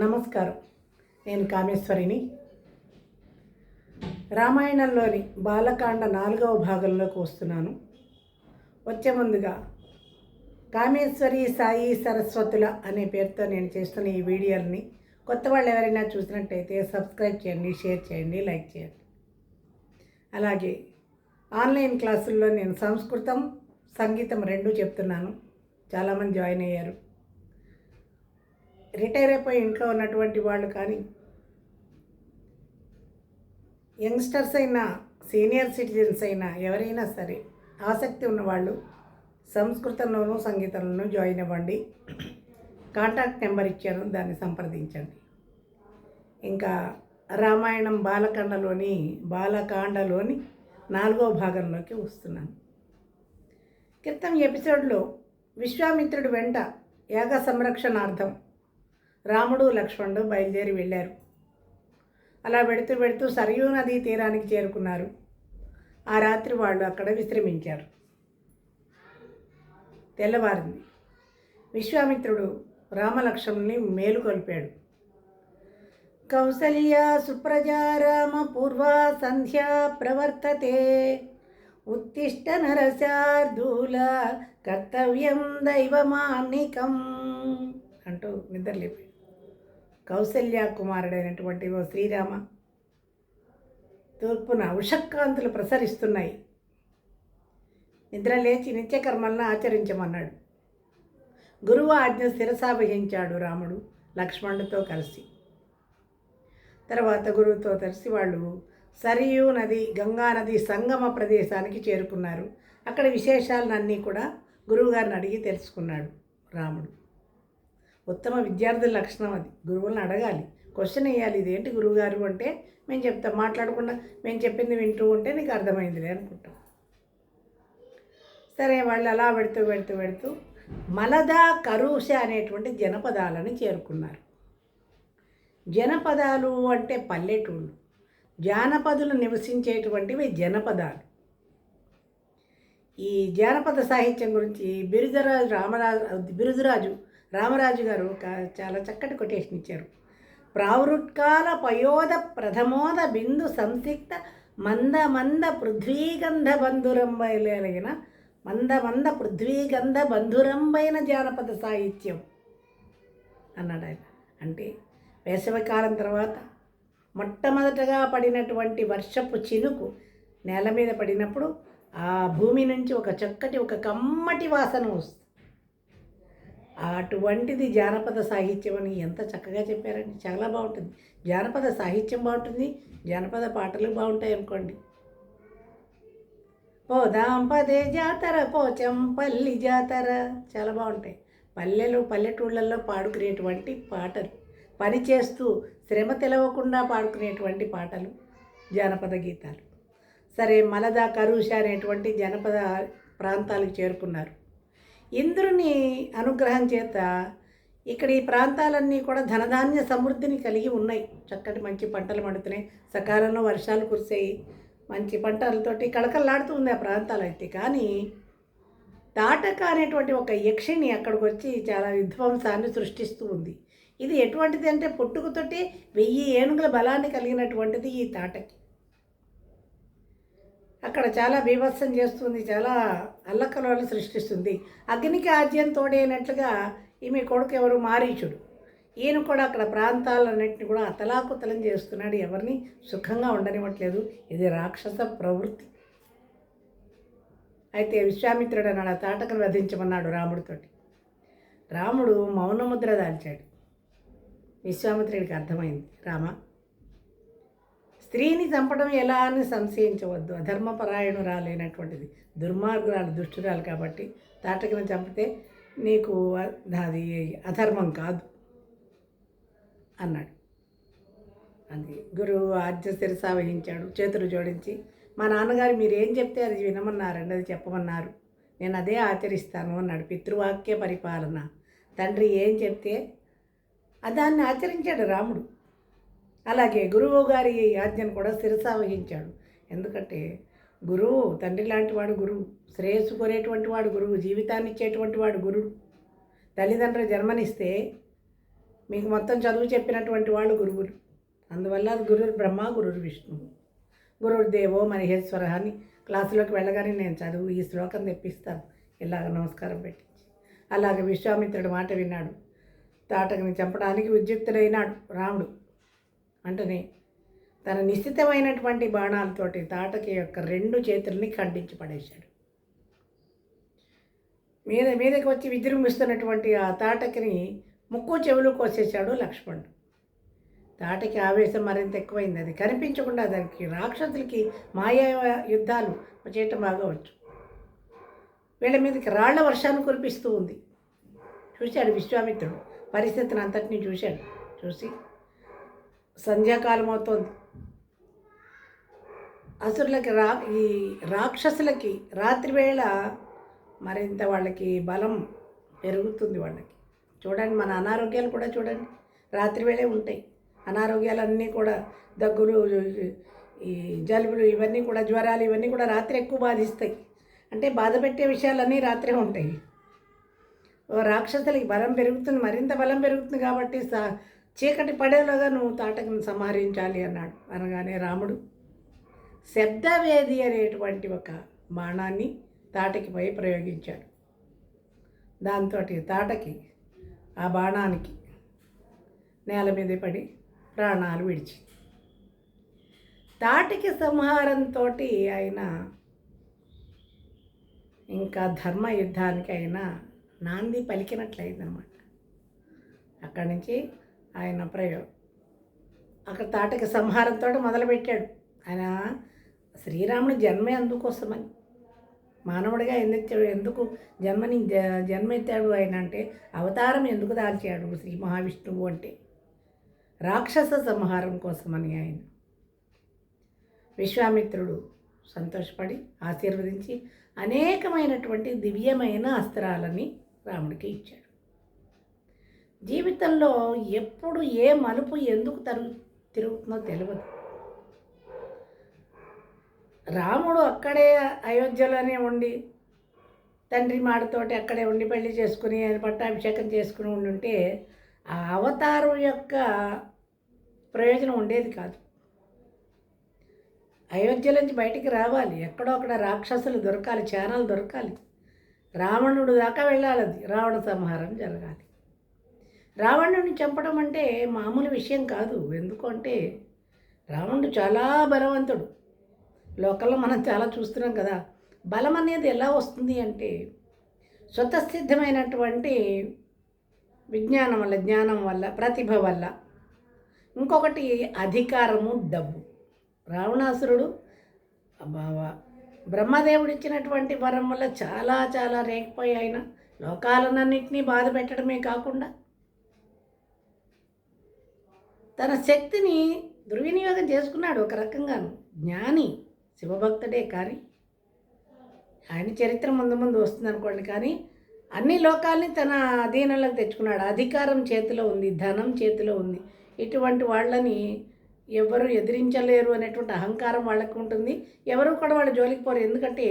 నమస్కారం. నేను కామేశ్వరిని. రామాయణంలోని బాలకాండ నాలుగవ భాగంలోకి వస్తున్నాను. వచ్చే ముందుగా కామేశ్వరి సాయి సరస్వతుల అనే పేరుతో నేను చేస్తున్న ఈ వీడియోని కొత్త వాళ్ళు ఎవరైనా చూసినట్టయితే సబ్స్క్రైబ్ చేయండి షేర్ చేయండి లైక్ చేయండి. అలాగే ఆన్లైన్ క్లాసుల్లో నేను సంస్కృతం సంగీతం రెండూ చెప్తున్నాను. చాలామంది జాయిన్ అయ్యారు. రిటైర్ అయిపోయి ఇంట్లో ఉన్నటువంటి వాళ్ళు కానీ యంగ్స్టర్స్ అయినా సీనియర్ సిటిజన్స్ అయినా ఎవరైనా సరే ఆసక్తి ఉన్నవాళ్ళు సంస్కృతంలోనూ సంగీతంలోనూ జాయిన్ అవ్వండి. కాంటాక్ట్ నెంబర్ ఇచ్చాను దాన్ని సంప్రదించండి. ఇంకా రామాయణం బాలకాండలోని బాలకాండలోని నాలుగో భాగంలోకి వస్తున్నాను. క్రితం ఎపిసోడ్లో విశ్వామిత్రుడు వెంట యాగ సంరక్షణార్థం రాముడు లక్ష్మణుడు బయలుదేరి వెళ్ళారు. అలా వెడుతూ వెడుతూ సరయూ నదీ తీరానికి చేరుకున్నారు. ఆ రాత్రి వాళ్ళు అక్కడ విశ్రమించారు. తెల్లవారింది. విశ్వామిత్రుడు రామలక్ష్మణుని మేలుకొల్పాడు కౌసల్య సుప్రజా రామ పూర్వా సంధ్యా ప్రవర్తతే. ఉత్తిష్ట నరశార్దూల కర్తవ్యం దైవమాన్నికం అంటూ నిద్రలేపాడు. కౌసల్య కుమారుడైనటువంటి ఓ శ్రీరామ తూర్పున ఉషక్కాంతులు ప్రసరిస్తున్నాయి. నిద్ర లేచి నిత్యకర్మలను ఆచరించమన్నాడు. గురువు ఆజ్ఞ శిరసావహించాడు రాముడు లక్ష్మణుడితో కలిసి. తర్వాత గురువుతో కలిసి వాళ్ళు సరియు నది గంగా నది సంగమ ప్రదేశానికి చేరుకున్నారు. అక్కడ విశేషాలన్నీ కూడా గురువుగారిని అడిగి తెలుసుకున్నాడు రాముడు. ఉత్తమ విద్యార్థుల లక్షణం అది. గురువులను అడగాలి. క్వశ్చన్ వేయాలి. ఇదేంటి గురువుగారు అంటే మేము చెప్తాం. మాట్లాడకుండా మేము చెప్పింది వింటూ ఉంటే నీకు అర్థమైందిలే అనుకుంటాం. సరే వాళ్ళు అలా పెడుతూ పెడుతూ పెడుతూ మలదా కరూష అనేటువంటి జనపదాలను చేరుకున్నారు. జనపదాలు అంటే పల్లెటూళ్ళు. జానపదులు నివసించేటువంటివి జనపదాలు. ఈ జానపద సాహిత్యం గురించి బిరుదరాజు రామరాజు బిరుదురాజు రామరాజు గారు చాలా చక్కటి కొటేషన్ ఇచ్చారు. ప్రావృత్కాల పయోద ప్రథమోద బిందు సంసిక్త మంద మంద పృథ్వీగంధ బంధురంబైన మంద మంద పృథ్వీగంధ బంధురంబైన జానపద సాహిత్యం అన్నాడు ఆయన. అంటే వేసవికాలం తర్వాత మొట్టమొదటగా పడినటువంటి వర్షపు చినుకు నేల మీద పడినప్పుడు ఆ భూమి నుంచి ఒక చక్కటి ఒక కమ్మటి వాసన వస్తుంది. అటువంటిది జానపద సాహిత్యం అని ఎంత చక్కగా చెప్పారండి. చాలా బాగుంటుంది. జానపద సాహిత్యం బాగుంటుంది. జానపద పాటలు బాగుంటాయి అనుకోండి. పోదాం పదే జాతర పోచంపల్లి జాతర. చాలా బాగుంటాయి. పల్లెలు పల్లెటూళ్ళల్లో పాడుకునేటువంటి పాటలు. పని చేస్తూ శ్రమ తెలవకుండా పాడుకునేటువంటి పాటలు జానపద గీతాలు. సరే మలదా కరూష అనేటువంటి జానపద ప్రాంతాలకు చేరుకున్నారు. ఇంద్రుని అనుగ్రహం చేత ఇక్కడ ఈ ప్రాంతాలన్నీ కూడా ధనధాన్య సమృద్ధిని కలిగి ఉన్నాయి. చక్కటి మంచి పంటలు పండుతున్నాయి. సకాలంలో వర్షాలు కురిసాయి. మంచి పంటలతోటి కళకళలాడుతూ ఉంది ఆ ప్రాంతాలు అయితే కానీ తాటక అనేటువంటి ఒక యక్షిని అక్కడికి వచ్చి చాలా విధ్వంసాన్ని సృష్టిస్తూ ఉంది. ఇది ఎటువంటిది అంటే పుట్టుకతోటి వెయ్యి ఏనుగుల బలాన్ని కలిగినటువంటిది ఈ తాటకి. అక్కడ చాలా బీభత్సం చేస్తుంది చాలా అల్లకలను సృష్టిస్తుంది. అగ్నికి ఆజ్యం తోడైనట్లుగా ఈమె కొడుకు ఎవరు? మారీచుడు. ఈయన కూడా అక్కడ ప్రాంతాలన్నింటినీ కూడా అతలాకుతలం చేస్తున్నాడు. ఎవరిని? సుఖంగా ఉండనివ్వట్లేదు. ఇది రాక్షస ప్రవృత్తి. అయితే విశ్వామిత్రుడు అన్నాడు ఆ తాటకను వధించమన్నాడు రాముడితోటి రాముడు మౌనముద్ర దాల్చాడు. విశ్వామిత్రుడికి అర్థమైంది. రామ స్త్రీని చంపడం ఎలా అని సంశయించవద్దు. అధర్మపరాయణు రాలేనటువంటిది దుర్మార్గురాలు దుష్టురాలు కాబట్టి తాటకిన చంపితే నీకు అది అధర్మం కాదు అన్నాడు. అది గురువు ఆజ్ఞ శిరస వహించాడు చేతులు జోడించి మా నాన్నగారు మీరు ఏం చెప్తే అది వినమన్నారండి అది చెప్పమన్నారు. నేను అదే ఆచరిస్తాను అన్నాడు. పితృవాక్య పరిపాలన. తండ్రి ఏం చెప్తే దాన్ని ఆచరించాడు రాముడు. అలాగే గురువు గారి ఆజ్ఞను కూడా శిరసా వహించాడు. ఎందుకంటే గురువు తండ్రి లాంటి వాడు గురువు శ్రేయస్సు కోరేటువంటి వాడు గురువు జీవితాన్ని ఇచ్చేటువంటి వాడు గురువు తల్లిదండ్రులు జన్మనిస్తే మీకు మొత్తం చదువు చెప్పినటువంటి వాళ్ళు గురువులు. అందువల్ల అది గురువు బ్రహ్మ గురువు విష్ణువు గురువు దేవో మహేశ్వర అని క్లాసులోకి వెళ్ళగానే నేను చదువు ఈ శ్లోకం తెప్పిస్తాను. ఇలాగ నమస్కారం పెట్టి అలాగే విశ్వామిత్రుడు మాట విన్నాడు. తాటకని చంపడానికి ఉద్యుక్తుడైనాడు రాముడు. అంటనే తన నిశ్చితమైనటువంటి బాణాలతోటి తాటకి యొక్క రెండు చేతుల్ని ఖండించి పడేశాడు. మీద మీదకి వచ్చి విజృంభిస్తున్నటువంటి ఆ తాటకిని ముక్కు చెవులు కోసేశాడు లక్ష్మణుడు. తాటకి ఆవేశం మరింత ఎక్కువైంది. అది కనిపించకుండా దానికి రాక్షసులకి మాయా యుద్ధాలు చేయటం బాగా వచ్చు వీళ్ళ మీదకి రాళ్ళ వర్షాన్ని కురిపిస్తూ ఉంది. చూశాడు విశ్వామిత్రుడు. పరిస్థితిని అంతటినీ చూశాడు. చూసి సంధ్యాకాలం అవుతోంది అసురులకి రా ఈ రాక్షసులకి రాత్రివేళ మరింత వాళ్ళకి బలం పెరుగుతుంది వాళ్ళకి. చూడండి మన అనారోగ్యాలు కూడా చూడండి. రాత్రివేళే ఉంటాయి. అనారోగ్యాలన్నీ కూడా దగ్గులు ఈ జలుబులు ఇవన్నీ కూడా జ్వరాలు ఇవన్నీ కూడా రాత్రి ఎక్కువ బాధిస్తాయి. అంటే బాధ పెట్టే విషయాలన్నీ రాత్రే ఉంటాయి. రాక్షసులకి బలం పెరుగుతుంది మరింత బలం పెరుగుతుంది కాబట్టి సా చీకటి పడేలాగా నువ్వు తాటకను సంహరించాలి అన్నాడు. అనగానే రాముడు శబ్దవేది అనేటువంటి ఒక బాణాన్ని తాటకిపై ప్రయోగించాడు. దాంతో తాటకి ఆ బాణానికి నేల మీద పడి ప్రాణాలు విడిచి. తాటికి సంహారంతో ఆయన ఇంకా ధర్మ యుద్ధానికి అయినా నాంది పలికినట్లయిందనమాట. అక్కడి నుంచి ఆయన ప్రయోగం. అక్కడ తాటకి సంహారంతో మొదలుపెట్టాడు. ఆయన శ్రీరాముడి జన్మే అందుకోసమని. మానవుడిగా ఎందుకు ఎందుకు జన్మని జన్మెత్తాడు ఆయన అంటే అవతారం ఎందుకు దాల్చాడు శ్రీ మహావిష్ణువు అంటే? రాక్షస సంహారం కోసమని ఆయన. విశ్వామిత్రుడు సంతోషపడి ఆశీర్వదించి అనేకమైనటువంటి దివ్యమైన అస్త్రాలని రాముడికి ఇచ్చాడు. జీవితంలో ఎప్పుడు ఏ మలుపు ఎందుకు తరు తిరుగుతుందో తెలియదు రాముడు అక్కడే అయోధ్యలోనే ఉండి తండ్రి మాటతోటి అక్కడే ఉండి పెళ్ళి చేసుకుని ఆయన పట్టాభిషేకం చేసుకుని ఉండుంటే ఆ అవతారం యొక్క ప్రయోజనం ఉండేది కాదు. అయోధ్య నుంచి బయటికి రావాలి. ఎక్కడో అక్కడ రాక్షసులు దొరకాలి ఛానల్ దొరకాలి. రావణుడు దాకా వెళ్ళాలి రావణ సంహారం జరగాలి. రావణుని చంపడం అంటే మామూలు విషయం కాదు. ఎందుకంటే రావణుడు చాలా బలవంతుడు. లోకల్లో మనం చాలా చూస్తున్నాం కదా. బలం అనేది ఎలా వస్తుంది అంటే స్వతసిద్ధమైనటువంటి విజ్ఞానం వల్ల జ్ఞానం వల్ల ప్రతిభ వల్ల. ఇంకొకటి అధికారము డబ్బు. రావణాసురుడు బ్రహ్మదేవుడు ఇచ్చినటువంటి వరం వల్ల చాలా చాలా రేగిపోయి ఆయన లోకాలన్నింటినీ బాధ పెట్టడమే కాకుండా తన శక్తిని దుర్వినియోగం చేసుకున్నాడు ఒక రకంగాను. జ్ఞాని శివభక్తుడే కానీ ఆయన చరిత్ర ముందు ముందు వస్తుంది అనుకోండి కానీ అన్ని లోకాల్ని తన అధీనంలోకి తెచ్చుకున్నాడు. అధికారం చేతిలో ఉంది ధనం చేతిలో ఉంది. ఇటువంటి వాళ్ళని ఎవరు ఎదిరించలేరు అనేటువంటి అహంకారం వాళ్ళకు ఉంటుంది. ఎవరు కూడా వాళ్ళ జోలికి పోరు. ఎందుకంటే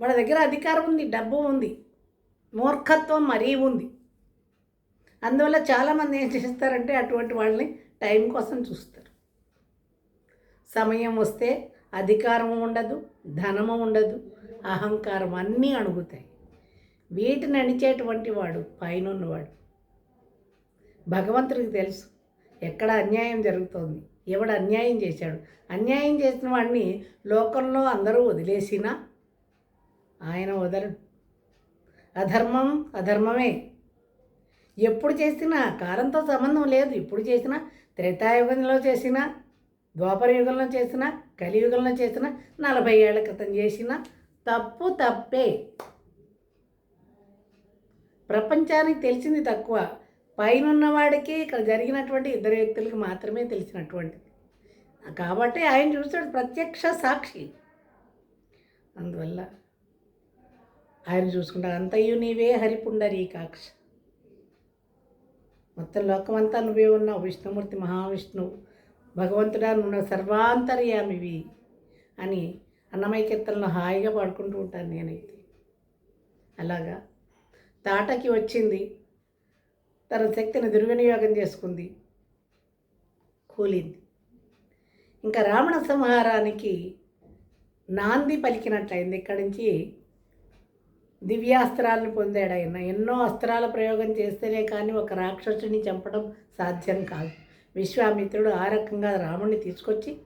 వాళ్ళ దగ్గర అధికారం ఉంది డబ్బు ఉంది మూర్ఖత్వం మరీ ఉంది. అందువల్ల చాలామంది ఏం చేస్తారంటే అటువంటి వాళ్ళని టైం కోసం చూస్తారు. సమయం వస్తే అధికారము ఉండదు ధనము ఉండదు అహంకారం అన్నీ అణుగుతాయి. వీటిని అణిచేటువంటి వాడు పైనున్నవాడు. భగవంతుడికి తెలుసు ఎక్కడ అన్యాయం జరుగుతోంది ఎవడు అన్యాయం చేశాడు. అన్యాయం చేసిన వాడిని లోకంలో అందరూ వదిలేసినా ఆయన వదలడు. అధర్మం అధర్మమే. ఎప్పుడు చేసినా కాలంతో సంబంధం లేదు. ఇప్పుడు చేసినా త్రేతాయుగంలో చేసినా ద్వాపర యుగంలో కలియుగంలో చేసినా నలభై ఏళ్ళ క్రితం చేసిన తప్పు తప్పే. ప్రపంచానికి తెలిసింది తక్కువ. పైన వాడికి ఇక్కడ జరిగినటువంటి ఇద్దరు వ్యక్తులకి మాత్రమే తెలిసినటువంటిది. కాబట్టి ఆయన చూస్తాడు ప్రత్యక్ష సాక్షి. అందువల్ల ఆయన చూసుకుంటాడు అంతయు నీవే హరిపుండరీకాక్ష. మొత్తం లోకమంతా నువ్వే ఉన్నావు విష్ణుమూర్తి మహావిష్ణువు భగవంతుడా నువ్వు సర్వాంతర్యామివి అని అన్నమయ్య కీర్తనలో హాయిగా పాడుకుంటూ ఉంటాను నేనైతే. అలాగా? తాటకి వచ్చింది. తన శక్తిని దుర్వినియోగం చేసుకుంది. కూలింది. ఇంకా రావణ సంహారానికి నాంది పలికినట్లయింది. ఇక్కడి నుంచి దివ్యాస్త్రాలను పొందాడు ఆయన. ఎన్నో అస్త్రాల ప్రయోగం చేస్తేనే కానీ ఒక రాక్షసుని చంపడం సాధ్యం కాదు. విశ్వామిత్రుడు ఆ రకంగా రాముణ్ణి తీసుకొచ్చి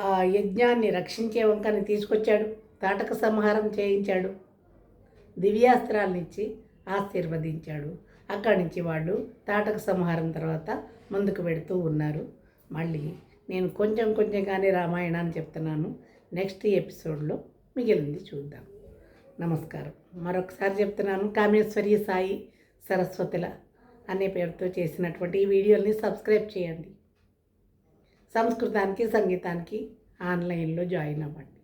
ఆ యజ్ఞాన్ని రక్షించే వంకని తీసుకొచ్చాడు. తాటక సంహారం చేయించాడు. దివ్యాస్త్రాలనిచ్చి ఆశీర్వదించాడు. అక్కడి నుంచి వాళ్ళు తాటక సంహారం తర్వాత ముందుకు పెడుతూ ఉన్నారు. మళ్ళీ నేను కొంచెం కొంచెం కానీ రామాయణాన్ని చెప్తున్నాను. నెక్స్ట్ ఎపిసోడ్లో మిగిలింది చూద్దాం. నమస్కారం. మరొకసారి చెప్తున్నాను కామేశ్వరి సాయి సరస్వతుల అనే పేరుతో చేసినటువంటి ఈ వీడియోని సబ్స్క్రైబ్ చేయండి. సంస్కృతానికి సంగీతానికి ఆన్లైన్లో జాయిన్ అవ్వండి.